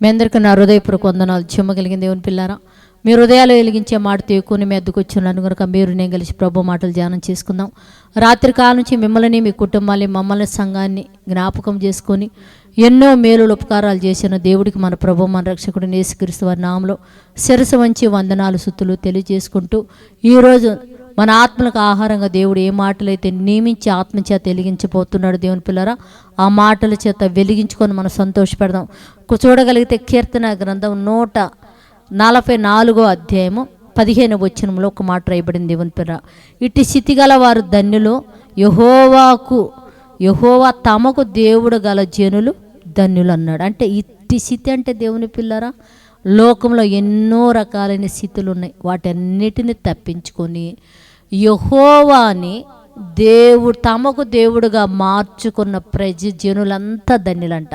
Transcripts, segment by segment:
మీ అందరికీ నా హృదయపూర్వక వందనాలు. చెమ్మగలిగిన దేవుని పిల్లారా మీ హృదయాలు వెలిగించే మాటతో ఎక్కువ మీ అద్దెకు వచ్చినాను కనుక మీరు నేను కలిసి ప్రభు మాటలు ధ్యానం చేసుకుందాం. రాత్రి కాలం నుంచి మిమ్మల్ని మీ కుటుంబాన్ని మమ్మల్ని సంఘాన్ని జ్ఞాపకం చేసుకొని ఎన్నో మేలులు ఉపకారాలు చేసిన దేవుడికి మన ప్రభు మన రక్షకుడు నేసుక్రీస్తు వారి నామలో శిరస వంచి వందనాలు సుత్తులు తెలియజేసుకుంటూ ఈరోజు మన ఆత్మలకు ఆహారంగా దేవుడు ఏ మాటలైతే నియమించి ఆత్మచేత వెలిగించబోతున్నాడు దేవుని పిల్లరా ఆ మాటల చేత వెలిగించుకొని మనం సంతోషపెడదాం. చూడగలిగితే కీర్తన గ్రంథం నూట నలభై నాలుగో అధ్యాయము పదిహేను వచనంలో ఒక మాట రాయబడింది దేవుని పిల్ల ఇట్టి స్థితి గల వారు ధన్యులు యహోవాకు యహోవా తమకు దేవుడు గల జనులు ధన్యులు అన్నాడు అంటే ఇట్టి స్థితి అంటే దేవుని పిల్లరా లోకంలో ఎన్నో రకాలైన స్థితులు ఉన్నాయి వాటన్నిటిని తప్పించుకొని యహోవాని దేవుడు తమకు దేవుడుగా మార్చుకున్న ప్రజ జనులంతా ధన్యులంట.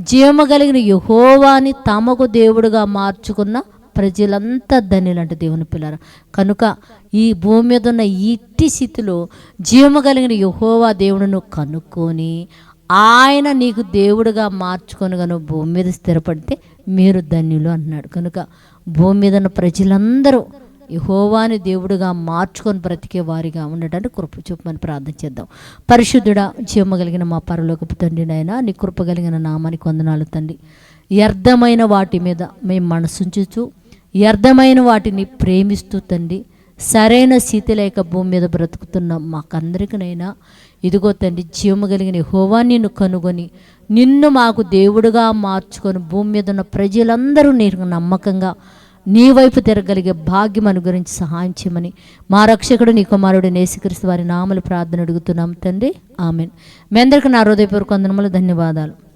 జీవము కలిగిన యహోవాని తమకు దేవుడుగా మార్చుకున్న ప్రజలంతా ధన్యులంట దేవుని పిల్లర. కనుక ఈ భూమి మీద ఉన్న ఇట్టి స్థితిలో జీవము కలిగిన యహోవా దేవుడును కనుక్కొని ఆయన నీకు దేవుడుగా మార్చుకొని నువ్వు భూమి మీద స్థిరపడితే మీరు ధన్యులు అన్నాడు. కనుక భూమి మీద ఉన్న ప్రజలందరూ యహోవాని దేవుడుగా మార్చుకొని బ్రతికే వారిగా ఉండటానికి కృప చూపమని ప్రార్థన చేద్దాం. పరిశుద్ధుడా జీవమ కలిగిన మా పరలోకపు తండ్రి నాయన నీ కృప కలిగిన నామానికి వందనాలు తండ్రి. వ్యర్థమైన వాటి మీద మేము మనసుంచుచు వ్యర్థమైన వాటిని ప్రేమిస్తూ తండ్రి సరైన స్థితి లేక భూమి మీద బ్రతుకుతున్న మాకందరికనైనా ఇదిగో తండ్రి జీవము కలిగిన హోవా నిన్ను కనుగొని నిన్ను మాకు దేవుడుగా మార్చుకొని భూమి మీద ఉన్న ప్రజలందరూ నీకు నమ్మకంగా నీ వైపు తిరగలిగే భాగ్యం అనుగురించి సహాయం చేయమని మా రక్షకుడు నీ కుమారుడు నేసుకరిస్తూ వారి నామలు ప్రార్థన అడుగుతున్నాం తండ్రి. ఆమెన్. మీ అందరికీ నా హృదయపూర్వక వందనములు ధన్యవాదాలు.